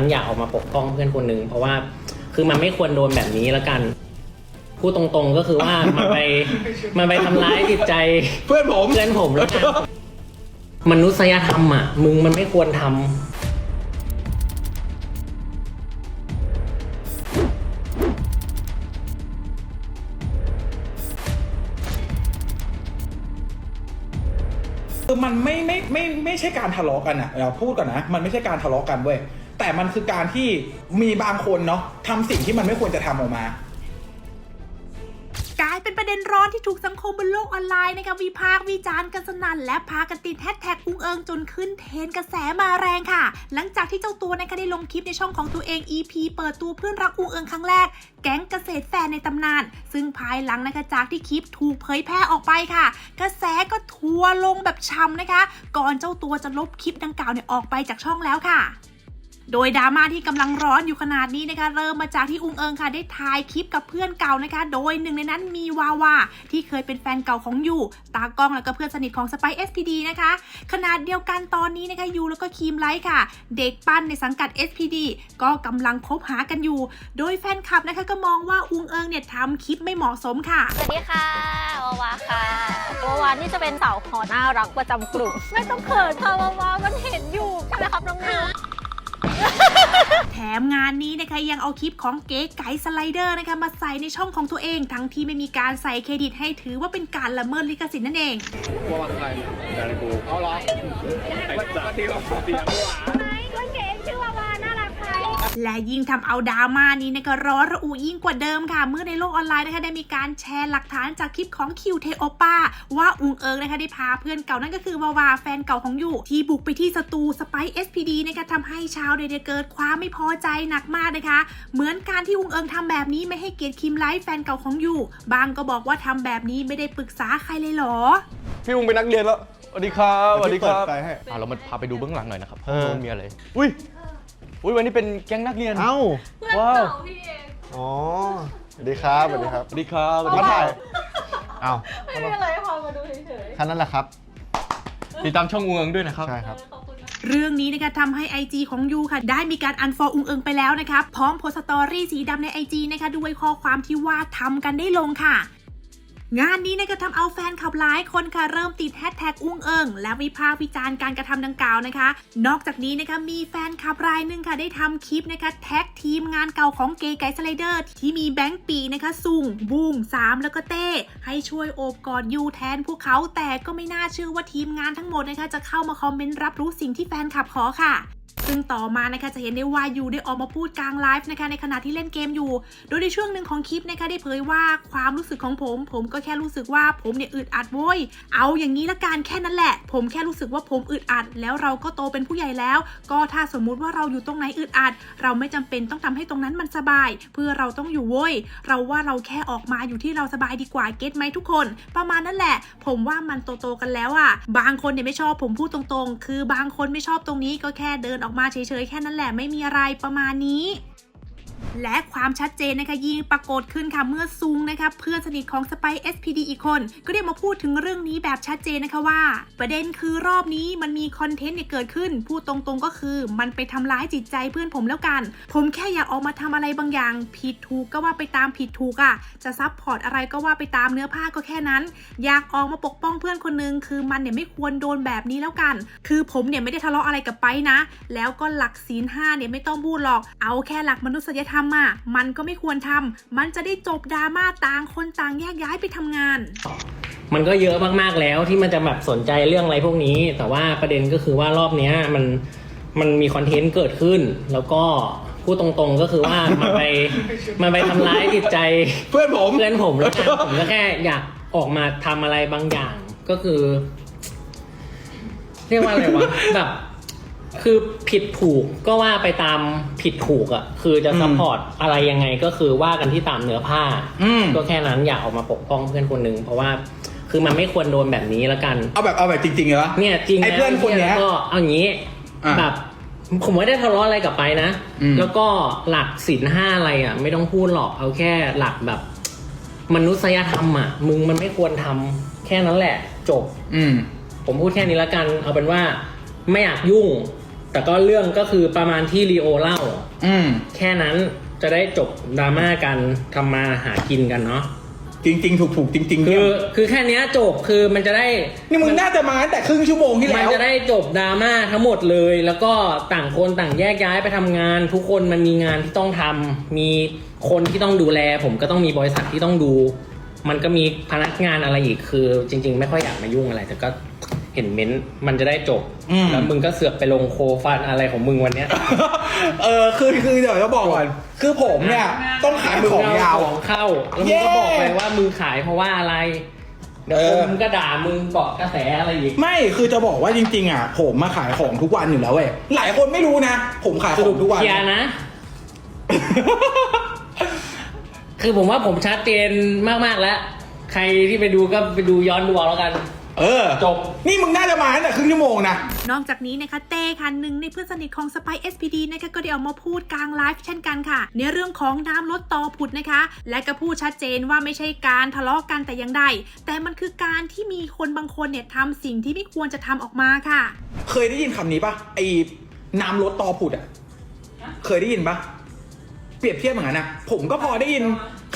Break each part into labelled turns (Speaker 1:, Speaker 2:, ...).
Speaker 1: ฉันอยากออกมาปกป้องเพื่อนคนหนึ่งเพราะว่าคือมันไม่ควรโดนแบบนี้แล้วกันพูดตรงๆก็คือว่ามันไปมันไปทำร้ายจิตใจ
Speaker 2: เพื่อนผม
Speaker 1: เพื่อนผมแล้วกันมนุษยธรรมอะ มึงมันไม่ควรทำ
Speaker 2: คือมันไม่ไม่ไม่ไม่ใช่การทะเลาะกันอะเราพูดก่อนนะ มันไม่ใช่การทะเลาะกันเว้ย แต่มันคือการที่มีบางคนเนาะทำสิ่งที่มันไม่ควรจะทำออกมา
Speaker 3: กลายเป็นประเด็นร้อนที่ถูกสังคมบนโลกออนไลน์นะคะวิพากษ์วิจารณ์กันสนั่นและพากันติดแฮชแท็กอุ้งเอิงจนขึ้นเทรนกระแสมาแรงค่ะ หลังจากที่เจ้าตัวนะคะได้ลงคลิปในช่องของตัวเอง EP เปิดตัวเพื่อนรักอุ้งเอิงครั้งแรก แก๊งเกษตรแฟนในตำนาน ซึ่งภายหลังนะคะจากที่คลิปถูกเผยแพร่ออกไปค่ะ กระแสก็ทัวลงแบบช้ำนะคะ ก่อนเจ้าตัวจะลบคลิปดังกล่าวเนี่ยออกไปจากช่องแล้วค่ะ โดยดราม่าที่กำลังร้อนอยู่ขนาดนี้นะคะ เริ่มมาจากที่อุงเอิงค่ะได้ถ่ายคลิปกับเพื่อนเก่านะคะ โดยหนึ่งในนั้นมีวาวาที่เคยเป็นแฟนเก่าของยูตากล้องแล้วก็เพื่อนสนิทของสไปเอสพีดีนะคะ ขนาดเดียวกันตอนนี้นะคะยูแล้วก็คีมไลท์ค่ะ เด็กปั้นในสังกัด SPD ก็กำลังคบหากันอยู่ โดยแฟนคลับนะคะก็มองว่าอุงเอิงเนี่ยทำคลิปไม่เหมาะสมค่ะ
Speaker 4: สวัสดีค่ะวาวาค่ะวาวานี่จะเป็นสาวขอน่ารักประจำกลุ่มไม่ต้องเขินค่ะวาวามัน มงา
Speaker 3: นนี้นะคะยังเอาคลิปของเก๋ไก่สไลเดอร์นะคะมาใส่ในช่องของตัวเอง ทั้งที่ไม่มีการใส่เครดิตให้ถือว่าเป็นการละเมิดลิขสิทธิ์นั่นเอง
Speaker 4: ก็เก๋
Speaker 3: และยิ่งทำเอาดราม่านี้นะคะร้อนระอุยิ่งกว่าเดิมค่ะ เมื่อในโลกออนไลน์นะคะได้มีการแชร์หลักฐานจากคลิปของคิวเทโอป้าว่าอุงเอิงนะคะได้พาเพื่อนเก่านั่นก็คือวาวาแฟนเก่าของอยู่ที่บุกไปที่สตูสไปเอสพีดีนะคะทำให้ชาวเน็ตเนี่ยเกิดความไม่พอใจหนักมากนะคะ เหมือนการที่อุงเอิงทำแบบนี้ไม่ให้เกียรติคิมไลฟ์แฟนเก่าของอยู่บางก็บอกว่าทำแบบนี้ไม่ได้ปรึกษาใครเลยเหรอ
Speaker 5: พี่มุงเป็นนักเรียนแล้วสวัสดีครับสวัสดีครับ
Speaker 6: เปิดไฟให้
Speaker 5: อ่าเรามาพาไปดูเบื้องหลังหน่อยนะครับ
Speaker 6: เออ
Speaker 5: ว่ามันมีอะไร อุ้ย อุ้ยวันนี้เป็นแก๊งนักเรียน
Speaker 6: เอ้า
Speaker 5: ว้าว
Speaker 6: อ๋อ สวัสดีครับ สวัสดีครับ
Speaker 5: สวัสดีครับสวัสดี
Speaker 6: มา
Speaker 5: ค
Speaker 6: ถ่า
Speaker 5: รั
Speaker 6: ย
Speaker 5: บ
Speaker 6: เอ้า
Speaker 4: ไม่มีอะไรพอมาดูเฉย
Speaker 6: แค่นั้นแหละครับ
Speaker 5: ติดตามช่องเมืองด้วยนะครับ
Speaker 6: ใช่ครับ
Speaker 3: เรื่องนี้นะคะทำให้ IG ของยูค่ะ ได้มีการอันฟอลอุงเอิงไปแล้วนะคะ พร้อมโพสต์สตอรี่สีดำใน IG นะคะ ด้วยข้อความที่ว่าทำกันได้ลงค่ะ งานนี้นะคะทำเอาแฟนคลับหลายคนค่ะเริ่มติดแฮชแท็กอุ้งเอิงและวิพากษ์วิจารณ์การกระทำดังกล่าวนะคะ นอกจากนี้นะคะมีแฟนคลับรายหนึ่งค่ะได้ทำคลิปนะคะแท็กทีมงานเก่าของเกย์ไกด์สไลเดอร์ที่มีแบงค์ปีนะคะซุงบูมสามแล้วก็เต้ ให้ช่วยโอบกอดยูแทนพวกเขาแต่ก็ไม่น่าเชื่อว่าทีมงานทั้งหมดนะคะจะเข้ามาคอมเมนต์รับรู้สิ่งที่แฟนคลับขอค่ะ ซึ่งต่อมานะคะจะเห็นได้ว่ายูได้ออกมาพูดกลางไลฟ์นะคะในขณะที่เล่นเกมอยู่ โดยในช่วงหนึ่งของคลิปนะคะได้เผยว่าความรู้สึกของผม ผมก็แค่รู้สึกว่าผมเนี่ยอึดอัดโว้ยเอาอย่างนี้ละกันแค่นั้นแหละ ผมแค่รู้สึกว่าผมอึดอัด แล้วเราก็โตเป็นผู้ใหญ่แล้ว ก็ถ้าสมมุติว่าเราอยู่ตรงไหนอึดอัด เราไม่จำเป็นต้องทำให้ตรงนั้นมันสบาย เพื่อเราต้องอยู่โว้ยเราว่าเราแค่ออกมาอยู่ที่เราสบายดีกว่าเก็ตไหมทุกคน ประมาณนั้นแหละ ผมว่ามันโตๆกันแล้วอะ่ะ บางคนเนี่ยไม่ชอบผมพูดตรงๆ คือบางคนไม่ชอบตรงนี้ก็แค่เดินออกมาเฉยๆแค่นั้นแหละไม่มีอะไรประมาณนี้ และความชัดเจนนะคะยิ่งปรากฏขึ้นค่ะเมื่อซุงนะคะเพื่อนสนิทของสไป SPD อีกคน ก็ได้มาพูดถึงเรื่องนี้แบบชัดเจนนะคะว่า ประเด็นคือรอบนี้มันมีคอนเทนต์เนี่ยเกิดขึ้น พูดตรงๆก็คือ มันไปทำร้ายจิตใจเพื่อนผมแล้วกัน ผมแค่อยากออกมาทำอะไรบางอย่าง ผิดถูกก็ว่าไปตามผิดถูกอะ่ะจะซับพอร์ตอะไรก็ว่าไปตามเนื้อผ้าก็แค่นั้น อยากออกมาปกป้องเพื่อนคนนึงคือมันเนี่ยไม่ควรโดนแบบนี้แล้วกัน คือผมเนี่ยไม่ได้ทะเลาะอะไรกับไปนะ แล้วก็หลักศีลห้าเนี่ยไม่ต้องพูดหรอกเอาแค่หลักมนุษยธรรมอะมันก็ไม่ควรทำ มันจะได้จบดราม่าต่างคนต่างแยกย้ายไปทำงาน
Speaker 1: มันก็เยอะมากๆแล้วที่มันจะแบบสนใจเรื่องอะไรพวกนี้ แต่ว่าประเด็นก็คือว่ารอบเนี้ยมันมันมีคอนเทนต์เกิดขึ้น แล้วก็พูดตรงๆก็คือว่ามันไปมันไปทำร้ายจิตใจ
Speaker 2: เพื่อนผม
Speaker 1: เพื่อนผมแล้วกันผมก็แค่อยากออกมาทำอะไรบางอย่างก็คือ เรียกว่าอะไรวะแบบ คือผิดถูกก็ว่าไปตามผิดถูกอะ่ะ คือจะซัพพอร์ตอะไรยังไงก็คือว่ากันที่ตามเนื้อผ้า
Speaker 2: อืม
Speaker 1: ก็แค่นั้นอยากออกมาปกป้องเพื่อนคนหนึ่งเพราะว่าคือมันไม่ควรโดนแบบนี้แล้วกัน
Speaker 2: เอาแบบเอาแบบจริงๆเหรอ
Speaker 1: เนี่ยจริง
Speaker 2: ไอ้เพื่อนคนเนี้ย
Speaker 1: แล้วก็เอาอย่างนี้
Speaker 2: อะ
Speaker 1: แบบผมไม่ได้ทะเลาะอะไรกับไปนะ
Speaker 2: อืม
Speaker 1: แล้วก็หลักศีลห้าอะไรอะ ไม่ต้องพูดหรอกเอาแค่หลักแบบ มนุษยธรรมอะ มึงมันไม่ควรทำแค่นั้นแหละ จบ
Speaker 2: อืม
Speaker 1: ผมพูดแค่นี้ละกัน เอาเป็นว่าไม่อยากยุ่ง แต่ก็เรื่องก็คือประมาณที่ลีโอเล่า
Speaker 2: อืม
Speaker 1: แค่นั้นจะได้จบดราม่ากันทำมาหากินกันเนาะ
Speaker 2: จริง ๆ ถูกๆจริงๆ
Speaker 1: คื
Speaker 2: เนี่
Speaker 1: อยคือแค่เนี้ยจบคือมันจะได้
Speaker 2: นี่มึงน่าจะมาตั้งแต่ครึ่งชั่วโมงที่
Speaker 1: มัน
Speaker 2: แล้ว
Speaker 1: จะได้จบดราม่าทั้งหมดเลย แล้วก็ต่างคนต่างแยกย้ายไปทำงาน ทุกคนมันมีงานที่ต้องทำมีคนที่ต้องดูแล ผมก็ต้องมีบริษัทที่ต้องดู มันก็มีพนักงานอะไรอีกคือ จริง ๆ ไม่ค่อยอยากมายุ่งอะไร แต่ก็เห็นเม้นต์มันจะได้จบ
Speaker 2: อืม
Speaker 1: แล้วมึงก็เสือกไปลงโคฟันอะไรของมึงวันเนี้ย
Speaker 2: เออคือคือเดี๋ยวจะบอกก่อนคือผมเนี่ยต้องขายของยาว
Speaker 1: ของเข้าแล้ว
Speaker 2: เย้
Speaker 1: มึงก็บอกไปว่ามึงขายเพราะว่าอะไร เดี๋ยว
Speaker 2: เออ
Speaker 1: คนมึงก็ด่ามึงเกาะกระแสอะไรอีก
Speaker 2: ไม่คือจะบอกว่าจริงๆอะ ผมมาขายของทุกวันอยู่แล้วเว้ยหลายคนไม่รู้นะ ผมขาย
Speaker 1: ส
Speaker 2: ขอ
Speaker 1: รุป
Speaker 2: งทุกวัน
Speaker 1: เคลียร์นะ คือผมว่าผมชัดเจนมาก ๆ แล้ว ใครที่ไปดูก็ไปดูย้อนดูเอาแล้วกัน
Speaker 2: เออ
Speaker 1: จบ
Speaker 2: นี่มึงน่าจะมาตั้งแต่ครึ่งชั่วโมงนะ
Speaker 3: นอกจากนี้นะคะเต้ค่ะหนึ่งในเพื่อนสนิทของสไป SPD นะคะก็ได้ออกมาพูดกลางไลฟ์เช่นกันค่ะ ในเรื่องของน้ำลดต่อผุดนะคะ และก็พูดชัดเจนว่าไม่ใช่การทะเลาะกันแต่อย่างใดแต่มันคือการที่มีคนบางคนเนี่ยทำสิ่งที่ไม่ควรจะทำออกมาค่ะ
Speaker 2: เคยได้ยินคำนี้ปะไอ้น้ำลดตอผุดอะเคยได้ยินปะเปรียบเทียบเหมือนกันนะผมก็พอได้ยิน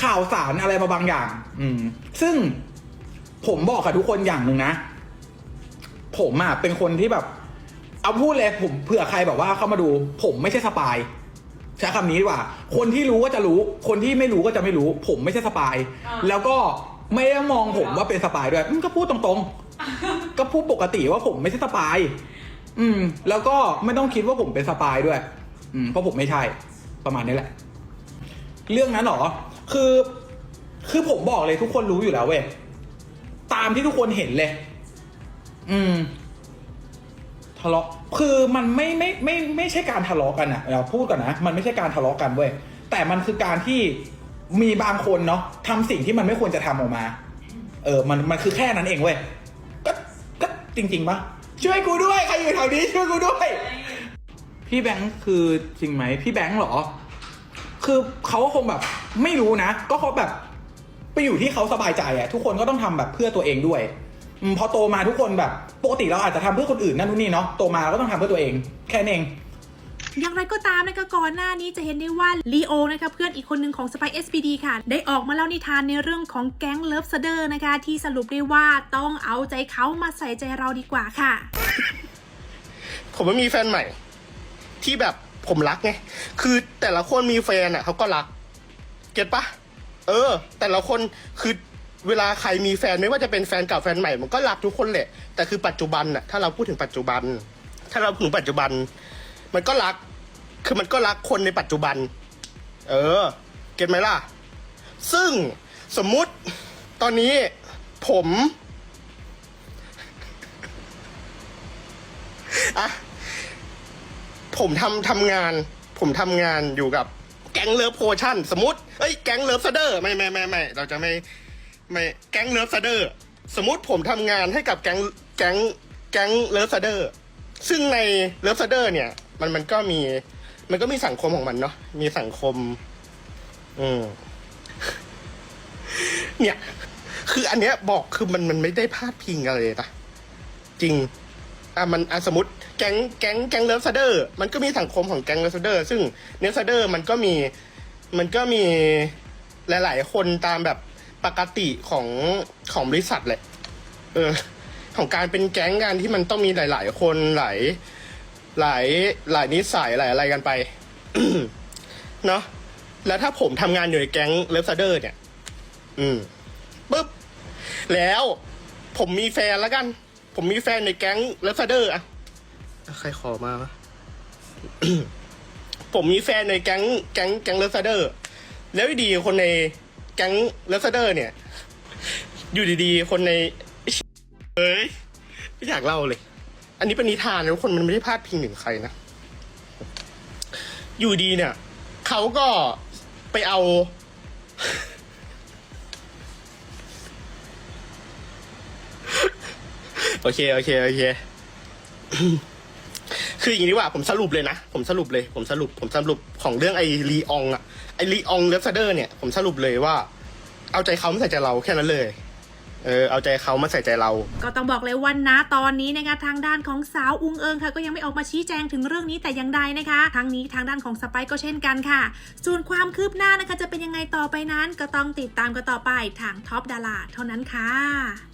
Speaker 2: ข่าวสารอะไรมาบางอย่าง อืมซึ่ง ผมบอกกับทุกคนอย่างหนึ่งนะ ผมอะเป็นคนที่แบบ เอาพูดเลยผมเผื่อใครแบบว่าเข้ามาดู ผมไม่ใช่สปายใช้คำนี้ดีกว่า คนที่รู้ก็จะรู้ คนที่ไม่รู้ก็จะไม่รู้ ผมไม่ใช่สปายแล้วก็ไม่ได้มองผมว่าเป็นสปายด้วยอืมก็พูดตรงๆ ก็พูดปกติว่าผมไม่ใช่สปาย อืม แล้วก็ไม่ต้องคิดว่าผมเป็นสปายด้วย อืม เพราะผมไม่ใช่ ประมาณนี้แหละ เรื่องนั้นเหรอ คือ คือผมบอกเลยทุกคนรู้อยู่แล้วเว้ย ตามที่ทุกคนเห็นเลย อืม ทะเลาะ คือมันไม่ไม่ไม่ไม่ไม่ใช่การทะเลาะกันอะเราพูดก่อนนะ มันไม่ใช่การทะเลาะกันเว้ย แต่มันคือการที่มีบางคนเนาะทำสิ่งที่มันไม่ควรจะทำออกมา เออ มันมันคือแค่นั้นเองเว้ย ก็ก็จริงๆปะช่วยกูด้วยใครอยู่แถวนี้ช่วยกูด้วย พี่แบงค์คือจริงไหม พี่แบงค์เหรอ คือเขาก็คงแบบ ไม่รู้นะ ก็เขาแบบ ไปอยู่ที่เขาสบายใจอะทุกคนก็ต้องทำแบบเพื่อตัวเองด้วยอมพอโตมาทุกคนแบบปกติเราอาจจะทำเพื่อคนอื่นนั่นนู่นนี่เนาะโตมาเราก็ต้องทำเพื่อตัวเอง แค่นั้นเอง
Speaker 3: อย่างไรก็ตามนะคะก่อนหน้านี้จะเห็นได้ว่าลีโอนะคะเพื่อนอีกคนหนึ่งของ Spy SPD ค่ะ ได้ออกมาเล่านิทานในเรื่องของแก๊งเลิฟสเดอร์นะคะ ที่สรุปได้ว่าต้องเอาใจเขามาใส่ใจเราดีกว่าค่ะ
Speaker 7: ผมไม่มีแฟนใหม่ ที่แบบผมรักไง คือแต่ละคนมีแฟนอะเขาก็รัก เก็ตปะ เออ แต่ละคนคือเวลาใครมีแฟนไม่ว่าจะเป็นแฟนเก่าแฟนใหม่มันก็รักทุกคนแหละ แต่คือปัจจุบันอะถ้าเราพูดถึงปัจจุบัน ถ้าเราพูดถึงปัจจุบัน มันก็รัก คือมันก็รักคนในปัจจุบัน เออ เก็ตไหมล่ะ ซึ่งสมมุติตอนนี้ผมอะผมทำทำงาน ผมทำงานอยู่กับ ก๊งเลิฟโพชั่นสมมติเอ้ยแก๊งเลิฟซเดอร์ไม่ไม่ไม่ไม่เราจะไม่ไม่แก๊งเลิฟซเดอร์สมมติผมทำงานให้กับแก๊งแก๊งแก๊งเลิฟซเดอร์ซึ่งในเลิฟซเดอร์เนี่ย มันมันก็มีมันก็มีสังคมของมันเนาะมีสังคม อืมเนี่ย คืออันเนี้ยบอกคือมันมันไม่ได้พาดพิงอะไรเลยนะจริง อะมันอะสมมติแก๊งแก๊งแก๊งเลิฟซเดอร์ มันก็มีสังคมของแก๊งเลิฟซเดอร์ ซึ่งเลิฟซเดอร์มันก็มีมันก็มีหลาย ๆ คนตามแบบปกติของของบริษัทแหละ เออ ของการเป็นแก๊งการที่มันต้องมีหลาย ๆ คนหลายหลายหลายนิสัยหลายอะไรกันไปเนาะแล้วถ้าผมทำงานอยู่ในแก๊งเลิฟซเดอร์เนี่ย อืมปุ๊บแล้วผมมีแฟนแล้วกัน ผมมีแฟนในแก๊งเลฟเดอร์อะใครขอมาวะ ผมมีแฟนในแก๊งแก๊งแก๊งเลฟเดอร์ แล้วดีคนในแก๊งเลฟเดอร์ เนี่ย อยู่ดีๆ คนในเอ้ยไม่อยากเล่าเลย อันนี้เป็นนิทานนะทุกคนมันไม่ได้พาดพิงถึงใครนะ อยู่ดีเนี่ยเขาก็ไปเอา โอเคโอเคโอเค คืออย่างนี้ดีกว่าผมสรุปเลยนะ ผมสรุปเลย ผมสรุป ผมสรุปของเรื่องไอ้ลีอองอะไอ้ลีอองเลฟเดอร์เนี่ยผมสรุปเลยว่า เอาใจเขาไม่ใส่ใจเราแค่นั้นเลยเออเอาใจเขามาใส่ใจเรา
Speaker 3: ก็ต้องบอกเลยวันนะตอนนี้นะคะทางด้านของสาวอุงเอิงค่ะก็ยังไม่ออกมาชี้แจงถึงเรื่องนี้แต่อย่างใดนะคะทั้งนี้ทางด้านของสไปซ์ก็เช่นกันค่ะ ส่วนความคืบหน้านะคะจะเป็นยังไงต่อไปนั้น ก็ต้องติดตามกันต่อไปทางท็อปดาราเท่านั้นค่ะ